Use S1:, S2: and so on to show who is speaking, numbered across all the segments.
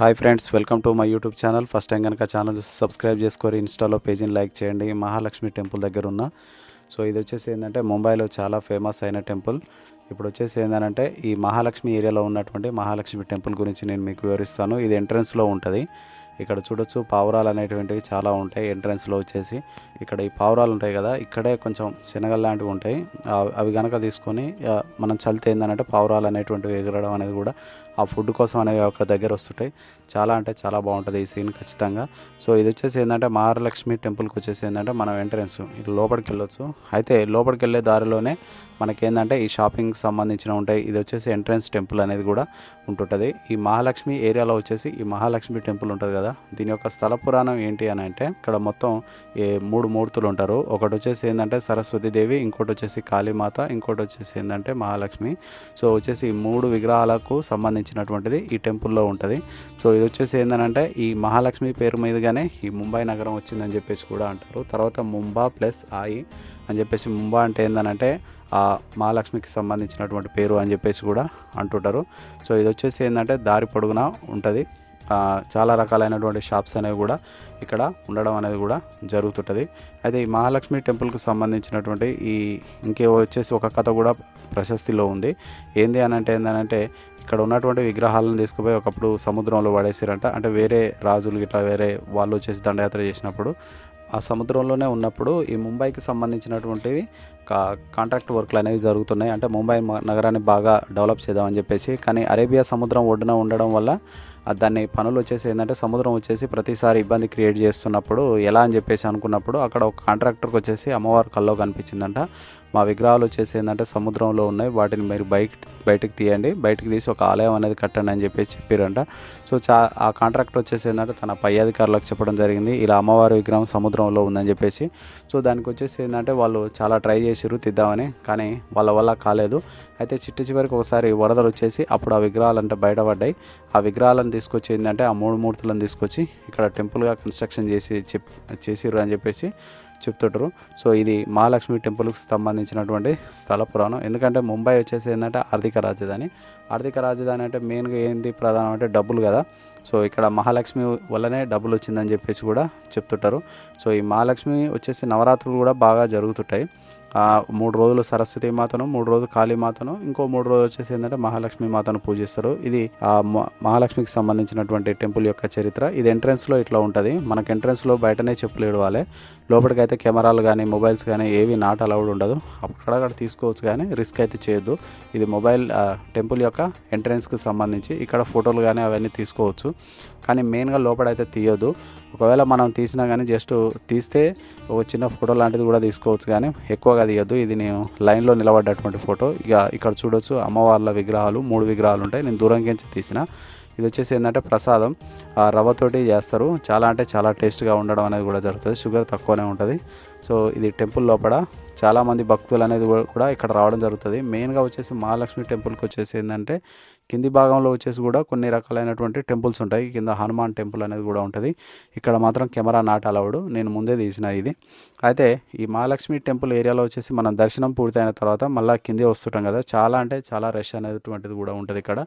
S1: Hi friends welcome to my YouTube channel. First time కనుక channel చూసి subscribe చేసుకోరు. ఇన్స్టాలో పేజీని లైక్ చేయండి. మహాలక్ష్మి టెంపుల్ దగ్గర ఉన్న. సో ఇది వచ్చేసి ఏంటంటే ముంబైలో చాలా ఫేమస్ అయిన టెంపుల్. ఇప్పుడు వచ్చేసి ఏంటంటే ఈ మహాలక్ష్మి ఏరియాలో ఉన్నటువంటి మహాలక్ష్మి టెంపుల్ గురించి నేను మీకు వివరిస్తాను. ఇది ఎంట్రన్స్లో ఉంటుంది. ఇక్కడ చూడొచ్చు పావురాలు అనేటువంటివి చాలా ఉంటాయి ఎంట్రన్స్లో వచ్చేసి. ఇక్కడ ఈ పావురాలు ఉంటాయి కదా ఇక్కడే కొంచెం శనగలు లాంటివి ఉంటాయి. అవి కనుక తీసుకొని మనం చలితే ఏంటంటే పావురాలు అనేటువంటివి ఎగరడం అనేది కూడా ఆ ఫుడ్ కోసం అనేవి ఒక దగ్గర వస్తుంటాయి. చాలా అంటే చాలా బాగుంటుంది ఈ సీన్ ఖచ్చితంగా. సో ఇది వచ్చేసి ఏంటంటే మహాలక్ష్మి టెంపుల్కి వచ్చేసి ఏంటంటే మనం ఎంట్రన్స్ ఇటు లోపలికి వెళ్ళొచ్చు. అయితే లోపలికి వెళ్ళే దారిలోనే మనకేంటంటే ఈ షాపింగ్కి సంబంధించిన ఉంటాయి. ఇది వచ్చేసి ఎంట్రన్స్ టెంపుల్ అనేది కూడా ఉంటుంటుంది. ఈ మహాలక్ష్మి ఏరియాలో వచ్చేసి ఈ మహాలక్ష్మి టెంపుల్ ఉంటుంది కదా దీని యొక్క స్థల పురాణం ఏంటి అని అంటే ఇక్కడ మొత్తం ఈ మూడు మూర్తులు ఉంటారు. ఒకటి వచ్చేసి ఏంటంటే సరస్వతి దేవి ఇంకోటి వచ్చేసి కాళీమాత ఇంకోటి వచ్చేసి ఏంటంటే మహాలక్ష్మి. సో వచ్చేసి ఈ మూడు విగ్రహాలకు సంబంధించినటువంటిది ఈ టెంపుల్లో ఉంటుంది. సో ఇది వచ్చేసి ఏంటంటే ఈ మహాలక్ష్మి పేరు మీదుగానే ఈ ముంబై నగరం వచ్చిందని చెప్పేసి కూడా అంటారు. తర్వాత ముంబా ప్లస్ ఆయి అని చెప్పేసి ముంబా అంటే ఏంటంటే ఆ మహాలక్ష్మికి సంబంధించినటువంటి పేరు అని చెప్పేసి కూడా అంటుంటారు. సో ఇది వచ్చేసి ఏంటంటే దారి పొడుగున ఉంటుంది. చాలా రకాలైనటువంటి షాప్స్ అనేవి కూడా ఇక్కడ ఉండడం అనేది కూడా జరుగుతుంటుంది. అయితే ఈ మహాలక్ష్మి టెంపుల్కి సంబంధించినటువంటి ఈ ఇంకే వచ్చేసి ఒక కథ కూడా ప్రశస్తిలో ఉంది. ఏంది అని అంటే ఏంటంటే ఇక్కడ ఉన్నటువంటి విగ్రహాలను తీసుకుపోయి ఒకప్పుడు సముద్రంలో పడేసారంట. అంటే వేరే రాజులు ఇట్లా వేరే వాళ్ళు వచ్చేసి దండయాత్ర చేసినప్పుడు ఆ సముద్రంలోనే ఉన్నప్పుడు ఈ ముంబైకి సంబంధించినటువంటివి కాంట్రాక్ట్ వర్క్లు అనేవి జరుగుతున్నాయి. అంటే ముంబై నగరాన్ని బాగా డెవలప్ చేద్దామని చెప్పేసి కానీ అరేబియా సముద్రం ఒడ్డున ఉండడం వల్ల దాన్ని పనులు వచ్చేసి ఏంటంటే సముద్రం వచ్చేసి ప్రతిసారి ఇబ్బంది క్రియేట్ చేస్తున్నప్పుడు ఎలా అని చెప్పేసి అనుకున్నప్పుడు అక్కడ ఒక కాంట్రాక్టర్కి వచ్చేసి అమ్మవారి కల్లో కనిపించిందంట. మా విగ్రహాలు వచ్చేసి ఏంటంటే సముద్రంలో ఉన్నాయి. వాటిని మీరు బయట బయటకు తీయండి. బయటకు తీసి ఒక ఆలయం అనేది కట్టండి అని చెప్పేసి చెప్పారంట. సో చా ఆ కాంట్రాక్టర్ వచ్చేసి ఏంటంటే తన పై అధికారులకు చెప్పడం జరిగింది. ఇలా అమ్మవారి విగ్రహం సముద్రంలో ఉందని చెప్పేసి. సో దానికి వచ్చేసి ఏంటంటే వాళ్ళు చాలా ట్రై చేసి చేసిరు తీద్దామని. కానీ వాళ్ళ వల్ల కాలేదు. అయితే చిట్టు చివరికి ఒకసారి వరదలు వచ్చేసి అప్పుడు ఆ విగ్రహాలు అంటే బయటపడ్డాయి. ఆ విగ్రహాలను తీసుకొచ్చి ఏంటంటే ఆ మూడు మూర్తులను తీసుకొచ్చి ఇక్కడ టెంపుల్గా కన్స్ట్రక్షన్ చేసి చెప్ చేసిర్రు అని చెప్పేసి చెప్తుంటారు. సో ఇది మహాలక్ష్మి టెంపుల్కి సంబంధించినటువంటి స్థల పురాణం. ఎందుకంటే ముంబై వచ్చేసి ఏంటంటే ఆర్థిక రాజధాని. ఆర్థిక రాజధాని అంటే మెయిన్గా ఏంది ప్రధానం అంటే డబ్బులు కదా. సో ఇక్కడ మహాలక్ష్మి వల్లనే డబ్బులు వచ్చిందని చెప్పేసి కూడా చెప్తుంటారు. సో ఈ మహాలక్ష్మి వచ్చేసి నవరాత్రులు కూడా బాగా జరుగుతుంటాయి. మూడు రోజులు సరస్వతి మాతను మూడు రోజులు కాళీమాతను ఇంకో మూడు రోజులు వచ్చేసి ఏంటంటే మహాలక్ష్మి మాతను పూజిస్తారు. ఇది ఆ మహాలక్ష్మికి సంబంధించినటువంటి టెంపుల్ యొక్క చరిత్ర. ఇది ఎంట్రన్స్లో ఇట్లా ఉంటుంది. మనకి ఎంట్రన్స్లో బయటనే చెప్పులు ఇడవాలి లోపలికి అయితే కెమెరాలు కానీ మొబైల్స్ కానీ ఏవి నాట్ అలౌడ్ ఉండదు. అక్కడక్కడ తీసుకోవచ్చు కానీ రిస్క్ అయితే చేయొద్దు. ఇది మొబైల్ టెంపుల్ యొక్క ఎంట్రెన్స్కి సంబంధించి ఇక్కడ ఫోటోలు కానీ అవన్నీ తీసుకోవచ్చు. కానీ మెయిన్గా లోపలైతే తీయొద్దు. ఒకవేళ మనం తీసినా కానీ జస్ట్ తీస్తే ఒక చిన్న ఫోటో లాంటిది కూడా తీసుకోవచ్చు కానీ ఎక్కువగా తీయొద్దు. ఇది నేను లైన్లో నిలబడ్డటువంటి ఫోటో. ఇక ఇక్కడ చూడొచ్చు అమ్మవార్ల విగ్రహాలు మూడు విగ్రహాలు ఉంటాయి. నేను దూరంకించి తీసిన. ఇది వచ్చేసి ఏంటంటే ప్రసాదం. ఆ రవ్వతోటి చేస్తారు. చాలా అంటే చాలా టేస్ట్గా ఉండడం అనేది కూడా జరుగుతుంది. షుగర్ తక్కువనే ఉంటుంది. సో ఇది టెంపుల్ లోపల చాలామంది భక్తులు అనేది కూడా- కూడా ఇక్కడ రావడం జరుగుతుంది. మెయిన్గా వచ్చేసి మహాలక్ష్మి టెంపుల్కి వచ్చేసి ఏంటంటే కింది భాగంలో వచ్చేసి కూడా కొన్ని రకాలైనటువంటి టెంపుల్స్ ఉంటాయి. కింద హనుమాన్ టెంపుల్ అనేది కూడా ఉంటుంది. ఇక్కడ మాత్రం కెమెరా నాట్ అలౌడ్. నేను ముందే తీసిన ఇది. అయితే ఈ మహాలక్ష్మి టెంపుల్ ఏరియాలో వచ్చేసి మనం దర్శనం పూర్తయిన తర్వాత మళ్ళీ కిందే వస్తుంటాం కదా. చాలా అంటే చాలా రష్ అనేటువంటిది కూడా ఉంటుంది ఇక్కడ.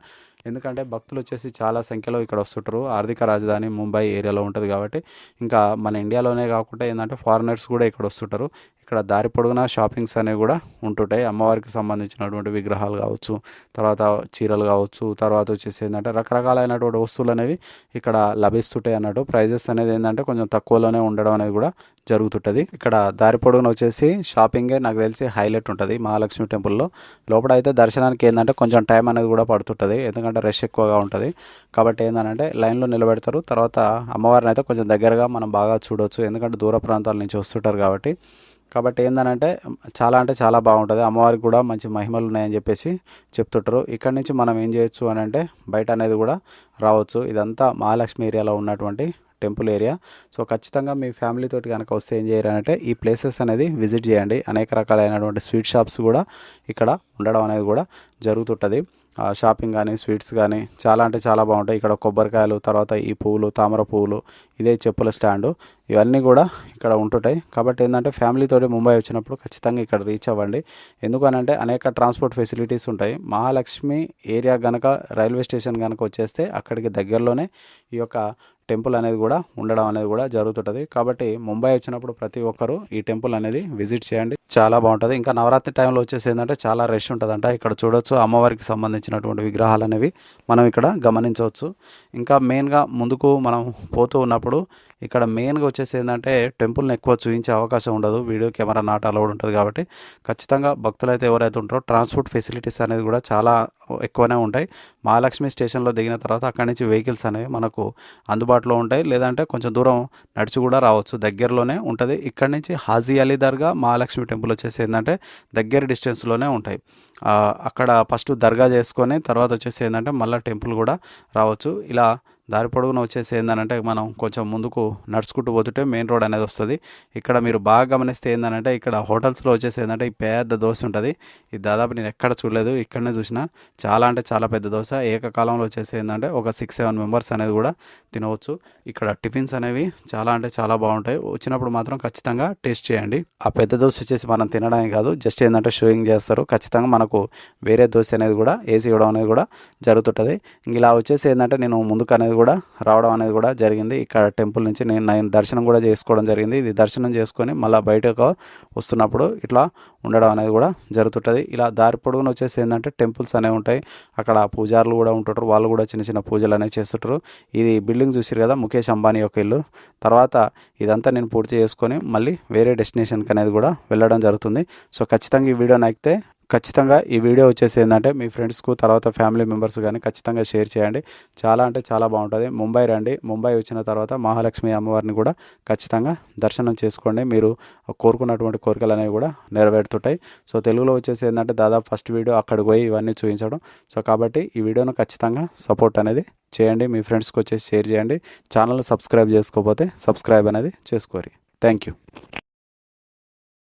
S1: ఎందుకంటే భక్తులు వచ్చేసి చాలా సంఖ్యలో ఇక్కడ వస్తుంటారు. ఆర్థిక రాజధాని ముంబై ఏరియాలో ఉంటుంది కాబట్టి ఇంకా మన ఇండియాలోనే కాకుండా ఏంటంటే ఫారినర్స్ కూడా ఇక్కడ వస్తుంటారు. ఇక్కడ దారి పొడుగునా షాపింగ్స్ అనేవి కూడా ఉంటుంటాయి. అమ్మవారికి సంబంధించినటువంటి విగ్రహాలు కావచ్చు తర్వాత చీరలు కావచ్చు తర్వాత వచ్చేసి ఏంటంటే రకరకాలైనటువంటి వస్తువులు అనేవి ఇక్కడ లభిస్తుంటాయి అన్నట్టు. ప్రైజెస్ అనేది ఏంటంటే కొంచెం తక్కువలోనే ఉండడం అనేది కూడా జరుగుతుంటుంది. ఇక్కడ దారి పొడుగున వచ్చేసి షాపింగే నాకు తెలిసి హైలైట్ ఉంటుంది మహాలక్ష్మి టెంపుల్లో. లోపల అయితే దర్శనానికి ఏంటంటే కొంచెం టైం అనేది కూడా పడుతుంటుంది ఎందుకంటే రష్ ఎక్కువగా ఉంటుంది. కాబట్టి ఏంటంటే లైన్లో నిలబెడతారు. తర్వాత అమ్మవారిని అయితే కొంచెం దగ్గరగా మనం బాగా చూడవచ్చు ఎందుకంటే దూర ప్రాంతాల నుంచి వస్తుంటారు కాబట్టి. కాబట్టి ఏందనంటే చాలా అంటే చాలా బాగుంటుంది. అమ్మవారికి కూడా మంచి మహిమలు ఉన్నాయని చెప్పేసి చెప్తుంటారు. ఇక్కడ నుంచి మనం ఏం చేయొచ్చు అని అంటే బయట అనేది కూడా రావచ్చు. ఇదంతా మహాలక్ష్మి ఏరియాలో ఉన్నటువంటి టెంపుల్ ఏరియా. సో ఖచ్చితంగా మీ ఫ్యామిలీ తోటి కనుక వస్తే ఏం చేయాలంటే ఈ ప్లేసెస్ అనేది విజిట్ చేయండి. అనేక రకాలైనటువంటి స్వీట్ షాప్స్ కూడా ఇక్కడ ఉండడం అనేది కూడా జరుగుతుంటుంది. షాపింగ్ కానీ స్వీట్స్ కానీ చాలా అంటే చాలా బాగుంటాయి. ఇక్కడ కొబ్బరికాయలు తర్వాత ఈ పువ్వులు తామర పువ్వులు ఇదే చెప్పుల స్టాండు. ఇవన్నీ కూడా ఇక్కడ ఉంటుంటాయి. కాబట్టి ఏంటంటే ఫ్యామిలీతోటి ముంబై వచ్చినప్పుడు ఖచ్చితంగా ఇక్కడ రీచ్ అవ్వండి. ఎందుకనంటే అనేక ట్రాన్స్పోర్ట్ ఫెసిలిటీస్ ఉంటాయి. మహాలక్ష్మి ఏరియా కనుక రైల్వే స్టేషన్ కనుక వచ్చేస్తే అక్కడికి దగ్గరలోనే ఈ యొక్క టెంపుల్ అనేది కూడా ఉండడం అనేది కూడా జరుగుతుంటుంది. కాబట్టి ముంబై వచ్చినప్పుడు ప్రతి ఒక్కరూ ఈ టెంపుల్ అనేది విజిట్ చేయండి. చాలా బాగుంటుంది. ఇంకా నవరాత్రి టైంలో వచ్చేసి ఏంటంటే చాలా రష్ ఉంటుందంట. ఇక్కడ చూడొచ్చు అమ్మవారికి సంబంధించినటువంటి విగ్రహాలు అనేవి మనం ఇక్కడ గమనించవచ్చు. ఇంకా మెయిన్గా ముందుకు మనం పోతూ ఉన్నప్పుడు ఇక్కడ మెయిన్గా వచ్చేసి ఏంటంటే టెంపుల్ని ఎక్కువ చూపించే అవకాశం ఉండదు. వీడియో కెమెరా నాట్ అలౌడ్ ఉంటుంది కాబట్టి ఖచ్చితంగా భక్తులు అయితే ఎవరైతే ఉంటారో ట్రాన్స్పోర్ట్ ఫెసిలిటీస్ అనేది కూడా చాలా ఎక్కువనే ఉంటాయి. మహాలక్ష్మి స్టేషన్లో దిగిన తర్వాత అక్కడి నుంచి వెహికల్స్ అనేవి మనకు అందుబాటులో ఉంటాయి. లేదంటే కొంచెం దూరం నడిచి కూడా రావచ్చు. దగ్గరలోనే ఉంటుంది. ఇక్కడి నుంచి హాజీ అలీ దర్గా మహాలక్ష్మి టెంపుల్ వచ్చేసి ఏంటంటే దగ్గర డిస్టెన్స్లోనే ఉంటాయి. అక్కడ ఫస్ట్ దర్గా చేసుకొని తర్వాత వచ్చేసి ఏంటంటే మళ్ళీ టెంపుల్ కూడా రావచ్చు. ఇలా దారి పొడవున వచ్చేసి ఏంటంటే మనం కొంచెం ముందుకు నడుచుకుంటూ పోతుంటే మెయిన్ రోడ్ అనేది వస్తుంది. ఇక్కడ మీరు బాగా గమనిస్తే ఏంటంటే ఇక్కడ హోటల్స్లో వచ్చేసి ఏంటంటే ఈ పెద్ద దోశ ఉంటుంది. ఇది దాదాపు నేను ఎక్కడ చూడలేదు ఇక్కడనే చూసిన. చాలా అంటే చాలా పెద్ద దోశ ఏకకాలంలో వచ్చేసి ఏంటంటే ఒక సిక్స్ సెవెన్ మెంబర్స్ అనేది కూడా తినవచ్చు. ఇక్కడ టిఫిన్స్ అనేవి చాలా అంటే చాలా బాగుంటాయి. వచ్చినప్పుడు మాత్రం ఖచ్చితంగా టేస్ట్ చేయండి. ఆ పెద్ద దోశ వచ్చేసి మనం తినడానికి కాదు జస్ట్ ఏంటంటే షోయింగ్ చేస్తారు. ఖచ్చితంగా మనకు వేరే దోశ అనేది కూడా వేసి ఇవ్వడం అనేది కూడా జరుగుతుంటుంది. ఇలా వచ్చేసి ఏంటంటే నేను ముందుకు అనేది కూడా రావడం అనేది కూడా జరిగింది. ఇక్కడ టెంపుల్ నుంచి నేను నేను దర్శనం కూడా చేసుకోవడం జరిగింది. ఇది దర్శనం చేసుకొని మళ్ళీ బయటకు వస్తున్నప్పుడు ఇట్లా ఉండడం అనేది కూడా జరుగుతుంటుంది. ఇలా దారి పొడవున వచ్చేసి ఏంటంటే టెంపుల్స్ అనేవి ఉంటాయి. అక్కడ పూజారులు కూడా ఉంటుంటారు. వాళ్ళు కూడా చిన్న చిన్న పూజలు అనేవి చేస్తుంటారు. ఇది బిల్డింగ్ చూసారు కదా ముఖేష్ అంబానీ యొక్క ఇల్లు. తర్వాత ఇదంతా నేను పూర్తి చేసుకొని మళ్ళీ వేరే డెస్టినేషన్కి అనేది కూడా వెళ్ళడం జరుగుతుంది. సో ఖచ్చితంగా ఈ వీడియో నచ్చితే ఖచ్చితంగా ఈ వీడియో వచ్చేసి ఏంటంటే మీ ఫ్రెండ్స్కు తర్వాత ఫ్యామిలీ మెంబర్స్ కానీ ఖచ్చితంగా షేర్ చేయండి. చాలా అంటే చాలా బాగుంటుంది. ముంబై రండి. ముంబై వచ్చిన తర్వాత మహాలక్ష్మి అమ్మవారిని కూడా ఖచ్చితంగా దర్శనం చేసుకోండి. మీరు కోరుకున్నటువంటి కోరికలు అనేవి కూడా నెరవేరుతుంటాయి. సో తెలుగులో వచ్చేసి ఏంటంటే దాదాపు ఫస్ట్ వీడియో అక్కడికి పోయి ఇవన్నీ చూపించడం సో కాబట్టి ఈ వీడియోను ఖచ్చితంగా సపోర్ట్ అనేది చేయండి. మీ ఫ్రెండ్స్కి వచ్చేసి షేర్ చేయండి. ఛానల్ సబ్స్క్రైబ్ చేసుకోకపోతే సబ్స్క్రైబ్ అనేది చేసుకోరి. Thank you